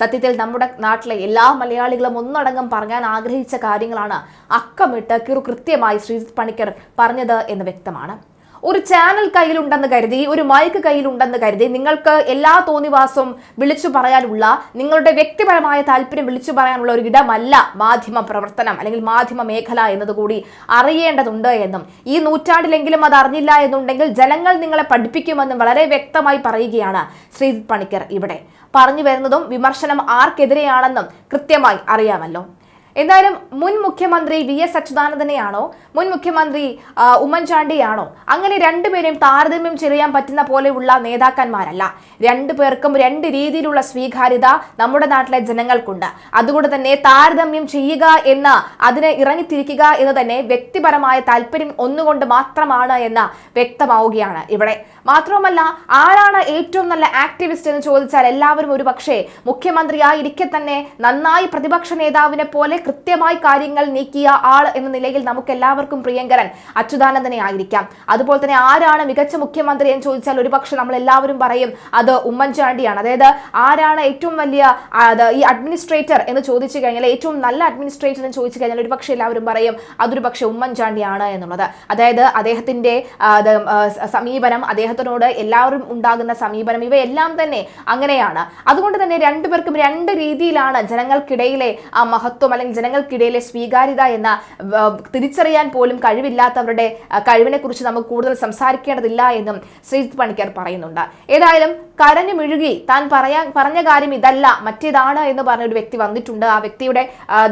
സത്യത്തിൽ നമ്മുടെ നാട്ടിലെ എല്ലാ മലയാളികളും ഒന്നടങ്കം പറയാൻ ആഗ്രഹിച്ച കാര്യങ്ങളാണ് അക്കമിട്ട് കിറു കൃത്യമായി ശ്രീജിത്ത് പണിക്കർ പറഞ്ഞത് എന്ന് വ്യക്തമാണ്. ഒരു ചാനൽ കയ്യിലുണ്ടെന്ന് കരുതി ഒരു മൈക്ക് കയ്യിലുണ്ടെന്ന് കരുതി നിങ്ങൾക്ക് എല്ലാ തോന്നിവാസവും വിളിച്ചു പറയാനുള്ള നിങ്ങളുടെ വ്യക്തിപരമായ താല്പര്യം വിളിച്ചു പറയാനുള്ള ഒരു ഇടമല്ല മാധ്യമ പ്രവർത്തനം അല്ലെങ്കിൽ മാധ്യമ മേഖല എന്നതുകൂടി അറിയേണ്ടതുണ്ട് എന്നും. ഈ നൂറ്റാണ്ടിലെങ്കിലും അത് അറിഞ്ഞില്ല എന്നുണ്ടെങ്കിൽ ജനങ്ങൾ നിങ്ങളെ പഠിപ്പിക്കുമെന്നും വളരെ വ്യക്തമായി പറയുകയാണ് ശ്രീജിത് പണിക്കർ ഇവിടെ. പറഞ്ഞു വരുന്നതും വിമർശനം ആർക്കെതിരെയാണെന്നും കൃത്യമായി അറിയാമല്ലോ. എന്തായാലും മുൻ മുഖ്യമന്ത്രി വി എസ് അച്യുതാനന്ദനെയാണോ മുൻ മുഖ്യമന്ത്രി ഉമ്മൻചാണ്ടിയാണോ അങ്ങനെ രണ്ടുപേരെയും താരതമ്യം ചെയ്യാൻ പറ്റുന്ന പോലെയുള്ള നേതാക്കന്മാരല്ല. രണ്ടു പേർക്കും രണ്ട് രീതിയിലുള്ള സ്വീകാര്യത നമ്മുടെ നാട്ടിലെ ജനങ്ങൾക്കുണ്ട്. അതുകൊണ്ട് തന്നെ താരതമ്യം ചെയ്യുക എന്ന് അതിന് ഇറങ്ങിത്തിരിക്കുക എന്ന് തന്നെ വ്യക്തിപരമായ താല്പര്യം ഒന്നുകൊണ്ട് മാത്രമാണ് എന്ന് വ്യക്തമാവുകയാണ് ഇവിടെ. മാത്രവുമല്ല ആരാണ് ഏറ്റവും നല്ല ആക്ടിവിസ്റ്റ് എന്ന് ചോദിച്ചാൽ എല്ലാവരും ഒരു പക്ഷേ മുഖ്യമന്ത്രിയായിരിക്കെ തന്നെ നന്നായി പ്രതിപക്ഷ നേതാവിനെ പോലെ കൃത്യമായി കാര്യങ്ങൾ നീക്കിയ ആൾ എന്ന നിലയിൽ നമുക്ക് എല്ലാവർക്കും പ്രിയങ്കരൻ അച്യുതാനന്ദനെ ആയിരിക്കാം. അതുപോലെ തന്നെ ആരാണ് മികച്ച മുഖ്യമന്ത്രി എന്ന് ചോദിച്ചാൽ ഒരുപക്ഷെ നമ്മൾ എല്ലാവരും പറയും അത് ഉമ്മൻചാണ്ടിയാണ്. അതായത് ആരാണ് ഏറ്റവും വലിയ ഈ അഡ്മിനിസ്ട്രേറ്റർ എന്ന് ചോദിച്ചു കഴിഞ്ഞാൽ ഏറ്റവും നല്ല അഡ്മിനിസ്ട്രേറ്റർ എന്ന് ചോദിച്ചു കഴിഞ്ഞാൽ ഒരുപക്ഷെ എല്ലാവരും പറയും അതൊരു പക്ഷേ ഉമ്മൻചാണ്ടിയാണ് എന്നുള്ളത്. അതായത് അദ്ദേഹത്തിന്റെ സമീപനം അദ്ദേഹത്തിനോട് എല്ലാവരും ഉണ്ടാകുന്ന സമീപനം ഇവയെല്ലാം തന്നെ അങ്ങനെയാണ്. അതുകൊണ്ട് തന്നെ രണ്ടുപേർക്കും രണ്ട് രീതിയിലാണ് ജനങ്ങൾക്കിടയിലെ ആ മഹത്വം അല്ലെങ്കിൽ ജനങ്ങൾക്കിടയിലെ സ്വീകാര്യത എന്ന തിരിച്ചറിയാൻ പോലും കഴിവില്ലാത്തവരുടെ കഴിവിനെ കുറിച്ച് നമുക്ക് കൂടുതൽ സംസാരിക്കേണ്ടതില്ല എന്നും ശ്രീജിത്ത് പണിക്കർ പറയുന്നുണ്ട്. ഏതായാലും കരഞ്ഞു മിഴുകി. താൻ പറയാൻ പറഞ്ഞ കാര്യം ഇതല്ല മറ്റേതാണ് എന്ന് പറഞ്ഞ ഒരു വ്യക്തി വന്നിട്ടുണ്ട്. ആ വ്യക്തിയുടെ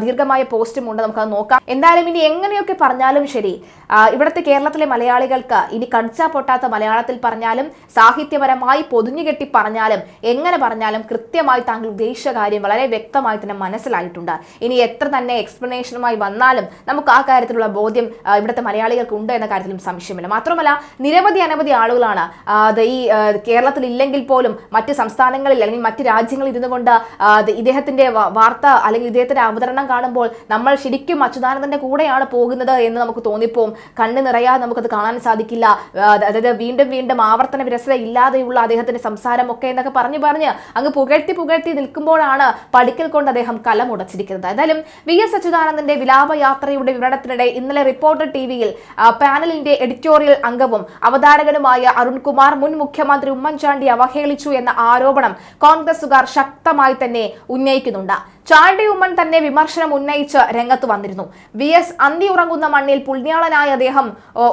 ദീർഘമായ പോസ്റ്റും ഉണ്ട്. നമുക്കത് നോക്കാം. എന്തായാലും ഇനി എങ്ങനെയൊക്കെ പറഞ്ഞാലും ശരി ഇവിടുത്തെ കേരളത്തിലെ മലയാളികൾക്ക് ഇനി കടിച്ചാ പൊട്ടാത്ത മലയാളത്തിൽ പറഞ്ഞാലും സാഹിത്യപരമായി പൊതിഞ്ഞുകെട്ടി പറഞ്ഞാലും എങ്ങനെ പറഞ്ഞാലും കൃത്യമായി താങ്കൾ ഉദ്ദേശിച്ച കാര്യം വളരെ വ്യക്തമായി തന്നെ മനസ്സിലായിട്ടുണ്ട്. ഇനി എത്ര തന്നെ എക്സ്പ്ലനേഷനുമായി വന്നാലും നമുക്ക് ആ കാര്യത്തിലുള്ള ബോധ്യം ഇവിടുത്തെ മലയാളികൾക്ക് ഉണ്ട് എന്ന കാര്യത്തിലും സംശയമില്ല. മാത്രമല്ല നിരവധി അനവധി ആളുകളാണ് ഈ കേരളത്തിൽ ഇല്ലെങ്കിൽ പോലും മറ്റ് സംസ്ഥാനങ്ങളിൽ അല്ലെങ്കിൽ മറ്റ് രാജ്യങ്ങളിൽ ഇരുന്നു കൊണ്ട് ഇദ്ദേഹത്തിന്റെ വാർത്ത അല്ലെങ്കിൽ ഇദ്ദേഹത്തിന്റെ അവതരണം കാണുമ്പോൾ നമ്മൾ ശരിക്കും അച്യുതാനന്ദന്റെ കൂടെയാണ് പോകുന്നത് എന്ന് നമുക്ക് തോന്നിപ്പോവും. കണ്ണ് നിറയാതെ നമുക്കത് കാണാൻ സാധിക്കില്ല. അതായത് വീണ്ടും വീണ്ടും ആവർത്തന വിരസത ഇല്ലാതെയുള്ള അദ്ദേഹത്തിന്റെ സംസാരം ഒക്കെ എന്നൊക്കെ പറഞ്ഞു പറഞ്ഞ് അങ്ങ് പുകഴ്ത്തി പുകഴ്ത്തി നിൽക്കുമ്പോഴാണ് പടിക്കൽ കൊണ്ട് അദ്ദേഹം കലമുടച്ചിരിക്കുന്നത് എന്തായാലും വി എസ് അച്യുതാനന്ദന്റെ വിലാപയാത്രയുടെ വിവരണത്തിനിടെ ഇന്നലെ റിപ്പോർട്ടർ ടി വിയിൽ പാനലിന്റെ എഡിറ്റോറിയൽ അംഗവും അവതാരകനുമായ അരുൺകുമാർ മുൻ മുഖ്യമന്ത്രി ഉമ്മൻചാണ്ടി അവഹേളിച്ചു എന്ന ആരോപണം കോൺഗ്രസുകാർ ശക്തമായി തന്നെ ഉന്നയിക്കുന്നുണ്ട്. ചാണ്ടി ഉമ്മൻ തന്നെ വിമർശനം ഉന്നയിച്ച് രംഗത്ത് വന്നിരുന്നു. വി എസ് അന്തി ഉറങ്ങുന്ന മണ്ണിൽ പുണ്യാളനായ അദ്ദേഹം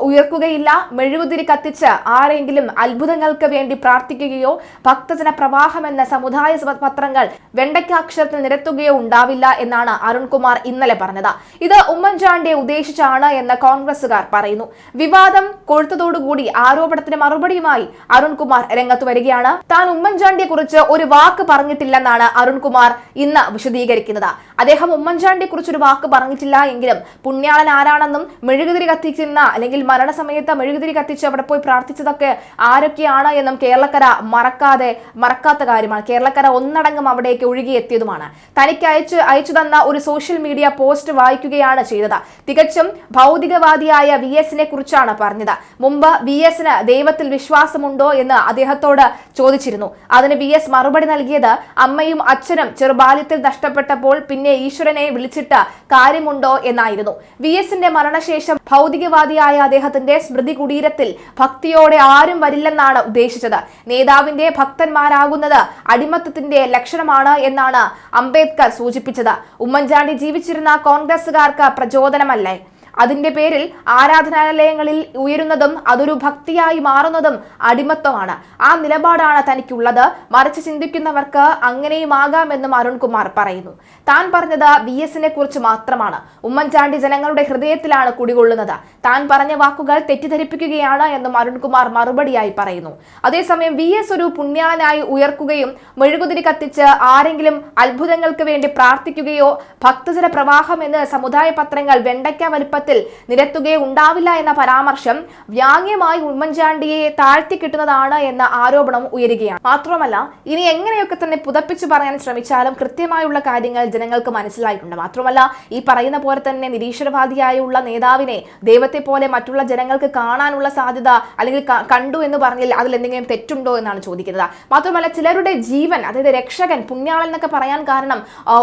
ഉയർക്കുകയില്ല മെഴുകുതിരി കത്തിച്ച് ആരെങ്കിലും അത്ഭുതങ്ങൾക്ക് വേണ്ടി പ്രാർത്ഥിക്കുകയോ ഭക്തജന പ്രവാഹം എന്ന സമുദായ പത്രങ്ങൾ വെണ്ടയ്ക്കാക്ഷരത്തിൽ നിരത്തുകയോ ഉണ്ടാവില്ല എന്നാണ് അരുൺകുമാർ ഇന്നലെ പറഞ്ഞത്. ഇത് ഉമ്മൻചാണ്ടിയെ ഉദ്ദേശിച്ചാണ് എന്ന് കോൺഗ്രസുകാർ പറയുന്നു. വിവാദം കൊഴുത്തതോടുകൂടി ആരോപണത്തിന് മറുപടിയുമായി അരുൺകുമാർ രംഗത്ത് വരികയാണ്. താൻ ഉമ്മൻചാണ്ടിയെ കുറിച്ച് ഒരു വാക്ക് പറഞ്ഞിട്ടില്ലെന്നാണ് അരുൺകുമാർ ഇന്ന് വിശദീകരിക്കുന്നത്. അദ്ദേഹം ഉമ്മൻചാണ്ടിയെ കുറിച്ചൊരു വാക്ക് പറഞ്ഞിട്ടില്ല എങ്കിലും പുണ്യാളൻ ആരാണെന്നും മെഴുകുതിരി കത്തിക്കുന്ന അല്ലെങ്കിൽ മരണസമയത്ത് മെഴുകുതിരി കത്തിച്ച് അവിടെ പോയി പ്രാർത്ഥിച്ചതൊക്കെ ആരൊക്കെയാണ് എന്നും കേരളക്കര മറക്കാതെ മറക്കാത്ത കാര്യമാണ്. കേരളക്കര ഒന്നടങ്കം അവിടേക്ക് ഒഴുകിയെത്തിയതുമാണ്. തനിക്ക് അയച്ച് അയച്ചു തന്ന ഒരു സോഷ്യൽ മീഡിയ പോസ്റ്റ് വായിക്കുകയാണ് ചെയ്തത്. തികച്ചും ഭൗതികവാദിയായ വി എസിനെ കുറിച്ചാണ് പറഞ്ഞത്. മുമ്പ് വി എസിന് ദൈവത്തിൽ വിശ്വാസമുണ്ടോ എന്ന് അദ്ദേഹത്തോട് ചോദിച്ചിരുന്നു. അതിന് വി എസ് മറുപടി നൽകിയത് അമ്മയും അച്ഛനും ചെറുബാല്യത്തിൽ നഷ്ടപ്പെട്ടപ്പോൾ പിന്നെ ഈശ്വരനെ വിളിച്ചിട്ട് കാര്യമുണ്ടോ എന്നായിരുന്നു. വി എസിന്റെ മരണശേഷം ഭൗതികവാദിയായ അദ്ദേഹത്തിന്റെ സ്മൃതി കുടീരത്തിൽ ഭക്തിയോടെ ആരും വരില്ലെന്നാണ് ഉദ്ദേശിച്ചത്. നേതാവിന്റെ ഭക്തന്മാരാകുന്നത് അടിമത്തത്തിന്റെ ലക്ഷണമാണ് എന്നാണ് അംബേദ്കർ സൂചിപ്പിച്ചത്. ഉമ്മൻചാണ്ടി ജീവിച്ചിരുന്ന കോൺഗ്രസുകാർക്ക് പ്രചോദനമല്ലേ? അതിന്റെ പേരിൽ ആരാധനാലയങ്ങളിൽ ഉയരുന്നതും അതൊരു ഭക്തിയായി മാറുന്നതും അടിമത്തമാണ്. ആ നിലപാടാണ് തനിക്കുള്ളത്. മറിച്ച് ചിന്തിക്കുന്നവർക്ക് അങ്ങനെയും ആകാമെന്നും അരുൺകുമാർ പറയുന്നു. താൻ പറഞ്ഞത് വി എസിനെ കുറിച്ച് മാത്രമാണ്. ഉമ്മൻചാണ്ടി ജനങ്ങളുടെ ഹൃദയത്തിലാണ് കുടികൊള്ളുന്നത്. താൻ പറഞ്ഞ വാക്കുകൾ തെറ്റിദ്ധരിപ്പിക്കുകയാണ് എന്നും അരുൺകുമാർ മറുപടിയായി പറയുന്നു. അതേസമയം വി എസ് ഒരു പുണ്യാനായി ഉയർക്കുകയും മെഴുകുതിരി കത്തിച്ച് ആരെങ്കിലും അത്ഭുതങ്ങൾക്ക് വേണ്ടി പ്രാർത്ഥിക്കുകയോ ഭക്തജന പ്രവാഹം എന്ന് സമുദായ പത്രങ്ങൾ വെണ്ടയ്ക്ക വലിപ്പത്തിൽ രൂപത്തിൽ നിരത്തുകയുണ്ടാവില്ല എന്ന പരാമർശം വ്യാങ്യമായി ഉമ്മൻചാണ്ടിയെ താഴ്ത്തി കിട്ടുന്നതാണ് എന്ന ആരോപണം ഉയരുകയാണ്. മാത്രമല്ല ഇനി എങ്ങനെയൊക്കെ തന്നെ പുതപ്പിച്ചു പറയാൻ ശ്രമിച്ചാലും കൃത്യമായുള്ള കാര്യങ്ങൾ ജനങ്ങൾക്ക് മനസ്സിലായിട്ടുണ്ട്. മാത്രമല്ല ഈ പറയുന്ന പോലെ തന്നെ നിരീശ്വരവാദിയായുള്ള നേതാവിനെ ദൈവത്തെ പോലെ മറ്റുള്ള ജനങ്ങൾക്ക് കാണാനുള്ള സാധ്യത അല്ലെങ്കിൽ കണ്ടു എന്ന് പറഞ്ഞാൽ അതിൽ എന്തെങ്കിലും തെറ്റുണ്ടോ എന്നാണ് ചോദിക്കുന്നത്. മാത്രമല്ല ചിലരുടെ ജീവൻ അതായത് രക്ഷകൻ പുണ്യാളൻ എന്നൊക്കെ പറയാൻ കാരണം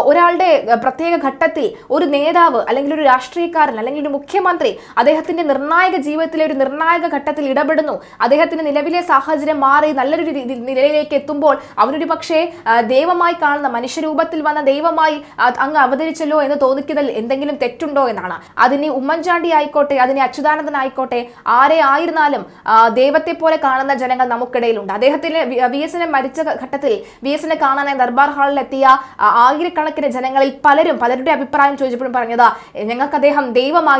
ഒരാളുടെ പ്രത്യേക ഘട്ടത്തിൽ ഒരു നേതാവ് അല്ലെങ്കിൽ ഒരു രാഷ്ട്രീയക്കാരൻ അല്ലെങ്കിൽ ഒരു മുഖ്യമന്ത്രി അദ്ദേഹത്തിന്റെ നിർണായക ജീവിതത്തിലെ ഒരു നിർണായക ഘട്ടത്തിൽ ഇടപെടുന്നു. അദ്ദേഹത്തിന്റെ നിലവിലെ സാഹചര്യം മാറി നല്ലൊരു നിലയിലേക്ക് എത്തുമ്പോൾ അവനൊരു പക്ഷേ ദൈവമായി കാണുന്ന മനുഷ്യരൂപത്തിൽ വന്ന ദൈവമായി അങ്ങ് അവതരിച്ചല്ലോ എന്ന് തോന്നിക്കുന്നതിൽ എന്തെങ്കിലും തെറ്റുണ്ടോ എന്നാണ്. അതിനെ ഉമ്മൻചാണ്ടി ആയിക്കോട്ടെ അതിനെ അച്യുതാനന്ദൻ ആയിക്കോട്ടെ ആരെ ആയിരുന്നാലും ദൈവത്തെ പോലെ കാണുന്ന ജനങ്ങൾ നമുക്കിടയിലുണ്ട്. അദ്ദേഹത്തിന് വി മരിച്ച ഘട്ടത്തിൽ വി എസ് എനെ കാണാനായി ദർബാർ ഹാളിൽ എത്തിയ ആയിരക്കണക്കിന് ജനങ്ങളിൽ പലരും പലരുടെ അഭിപ്രായം ചോദിച്ചപ്പോഴും പറഞ്ഞത് ഞങ്ങൾക്ക് അദ്ദേഹം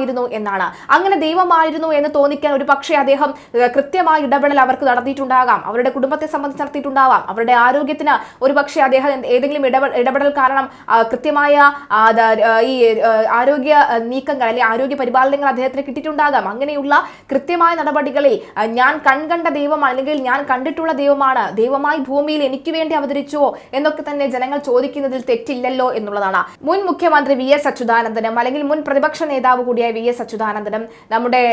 ദൈവമായിരുന്നു എന്നാണ്. അങ്ങനെ ദൈവമായിരുന്നു എന്ന് തോന്നിക്കാൻ ഒരു പക്ഷേ അദ്ദേഹം കൃത്യമായ ഇടപെടൽ അവർക്ക് നടത്തിയിട്ടുണ്ടാകാം. അവരുടെ കുടുംബത്തെ സംബന്ധിച്ച് നടത്തിയിട്ടുണ്ടാവാം. അവരുടെ ആരോഗ്യത്തിന് ഒരു പക്ഷേ അദ്ദേഹം ഏതെങ്കിലും ഇടപെടൽ കാരണം കൃത്യമായ ഈ ആരോഗ്യ നീക്കങ്ങൾ അല്ലെങ്കിൽ ആരോഗ്യ പരിപാലനങ്ങൾ അദ്ദേഹത്തിന് കിട്ടിയിട്ടുണ്ടാകാം. അങ്ങനെയുള്ള കൃത്യമായ നടപടികളിൽ ഞാൻ കൺകണ്ട ദൈവമാണ് അല്ലെങ്കിൽ ഞാൻ കണ്ടിട്ടുള്ള ദൈവമാണ് ദൈവമായി ഭൂമിയിൽ എനിക്ക് വേണ്ടി അവതരിച്ചോ എന്നൊക്കെ തന്നെ ജനങ്ങൾ ചോദിക്കുന്നതിൽ തെറ്റില്ലല്ലോ എന്നുള്ളതാണ്. മുൻ മുഖ്യമന്ത്രി വി എസ് അച്യുതാനന്ദനും അല്ലെങ്കിൽ മുൻ പ്രതിപക്ഷ നേതാവ് കൂടിയായ വി എസ് അച്യുതാനന്ദനും നമ്മുടെ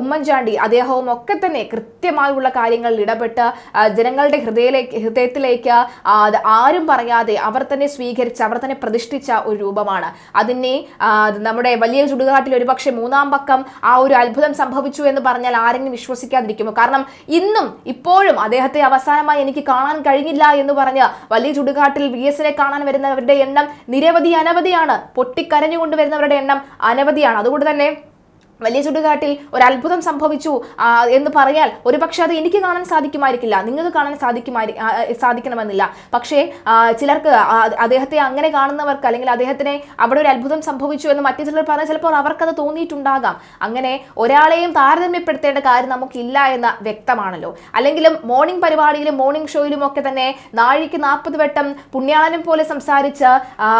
ഉമ്മൻചാണ്ടി അദ്ദേഹവും ഒക്കെ തന്നെ കൃത്യമായുള്ള കാര്യങ്ങളിൽ ഇടപെട്ട് ജനങ്ങളുടെ ഹൃദയത്തിലേക്ക് ഹൃദയത്തിലേക്ക് ആരും പറയാതെ അവർ തന്നെ സ്വീകരിച്ച് അവർ തന്നെ പ്രതിഷ്ഠിച്ച ഒരു രൂപമാണ്. അതിനെ നമ്മുടെ വലിയ ചുടുകാട്ടിൽ ഒരുപക്ഷെ മൂന്നാം പക്കം ആ ഒരു അത്ഭുതം സംഭവിച്ചു എന്ന് പറഞ്ഞാൽ ആരെങ്കിലും വിശ്വസിക്കാതിരിക്കുമോ? കാരണം ഇന്നും ഇപ്പോഴും അദ്ദേഹത്തെ അവസാനമായി എനിക്ക് കാണാൻ കഴിഞ്ഞില്ല എന്ന് പറഞ്ഞ് വലിയ ചുടുകാട്ടിൽ വി എസിനെ കാണാൻ വരുന്നവരുടെ എണ്ണം നിരവധി അനവധിയാണ്. പൊട്ടിക്കരഞ്ഞുകൊണ്ട് വരുന്നവരുടെ എണ്ണം അനവധിയാണ്. അതുകൊണ്ട് തന്നെ tarde. വലിയ ചുടുകാട്ടിൽ ഒരു അത്ഭുതം സംഭവിച്ചു എന്ന് പറയാൽ ഒരു പക്ഷെ അത് എനിക്ക് കാണാൻ സാധിക്കുമായിരിക്കില്ല. നിങ്ങൾക്ക് കാണാൻ ആ, സാധിക്കണമെന്നില്ല. പക്ഷേ ചിലർക്ക് അദ്ദേഹത്തെ അങ്ങനെ കാണുന്നവർക്ക് അല്ലെങ്കിൽ അദ്ദേഹത്തിനെ അവിടെ ഒരു അത്ഭുതം സംഭവിച്ചു എന്ന് മറ്റു ചിലർ പറഞ്ഞാൽ ചിലപ്പോൾ അവർക്കത് തോന്നിയിട്ടുണ്ടാകാം. അങ്ങനെ ഒരാളെയും താരതമ്യപ്പെടുത്തേണ്ട കാര്യം നമുക്കില്ല എന്ന് വ്യക്തമാണല്ലോ. അല്ലെങ്കിലും മോർണിംഗ് പരിപാടിയിലും മോർണിംഗ് ഷോയിലും ഒക്കെ തന്നെ നാഴിക്ക് നാൽപ്പത് വട്ടം പുണ്യാളനം പോലെ സംസാരിച്ച്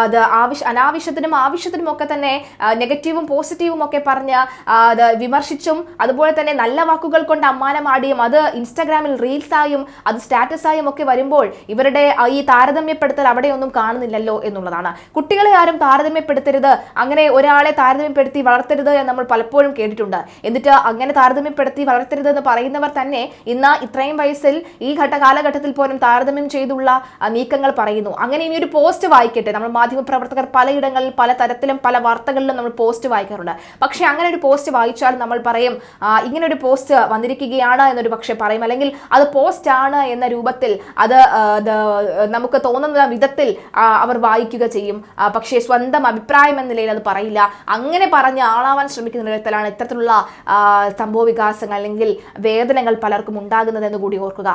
അത് ആവശ്യ അനാവശ്യത്തിനും ആവശ്യത്തിനും ഒക്കെ തന്നെ നെഗറ്റീവും പോസിറ്റീവും ഒക്കെ പറഞ്ഞ് അത് വിമർശിച്ചും അതുപോലെ തന്നെ നല്ല വാക്കുകൾ കൊണ്ട് അമ്മാനമാടിയും അത് ഇൻസ്റ്റാഗ്രാമിൽ റീൽസായും അത് സ്റ്റാറ്റസായും ഒക്കെ വരുമ്പോൾ ഇവരുടെ ഈ താരതമ്യപ്പെടുത്തൽ അവിടെയൊന്നും കാണുന്നില്ലല്ലോ എന്നുള്ളതാണ്. കുട്ടികളെ ആരും താരതമ്യപ്പെടുത്തരുത്. അങ്ങനെ ഒരാളെ താരതമ്യപ്പെടുത്തി വളർത്തരുത് എന്ന് നമ്മൾ പലപ്പോഴും കേട്ടിട്ടുണ്ട്. എന്നിട്ട് അങ്ങനെ താരതമ്യപ്പെടുത്തി വളർത്തരുത് എന്ന് പറയുന്നവർ തന്നെ ഇന്ന് ഇത്രയും വയസ്സിൽ ഈ ഘട്ട കാലഘട്ടത്തിൽ പോലും താരതമ്യം ചെയ്തുള്ള നീക്കങ്ങൾ പറയുന്നു. അങ്ങനെ ഇനി ഒരു പോസ്റ്റ് വായിക്കട്ടെ. നമ്മൾ മാധ്യമപ്രവർത്തകർ പലയിടങ്ങളിൽ പല തരത്തിലും പല വാർത്തകളിലും നമ്മൾ പോസ്റ്റ് വായിക്കാറുണ്ട്. പക്ഷേ അങ്ങനെ ഒരു പോസ്റ്റ് വായിച്ചാൽ നമ്മൾ പറയും ഇങ്ങനെ ഒരു പോസ്റ്റ് വന്നിരിക്കുകയാണ് എന്നൊരു പക്ഷേ പറയും. അല്ലെങ്കിൽ അത് പോസ്റ്റ് ആണ് എന്ന രൂപത്തിൽ അത് നമുക്ക് തോന്നുന്ന വിധത്തിൽ അവർ വായിക്കുക ചെയ്യും. പക്ഷെ സ്വന്തം അഭിപ്രായം എന്ന നിലയിൽ അത് പറയില്ല. അങ്ങനെ പറഞ്ഞ് ആളാവാൻ ശ്രമിക്കുന്ന വിധത്തിലാണ് ഇത്തരത്തിലുള്ള സംഭവ വികാസങ്ങൾ അല്ലെങ്കിൽ വേദനകൾ പലർക്കും ഉണ്ടാകുന്നതെന്ന് കൂടി ഓർക്കുക.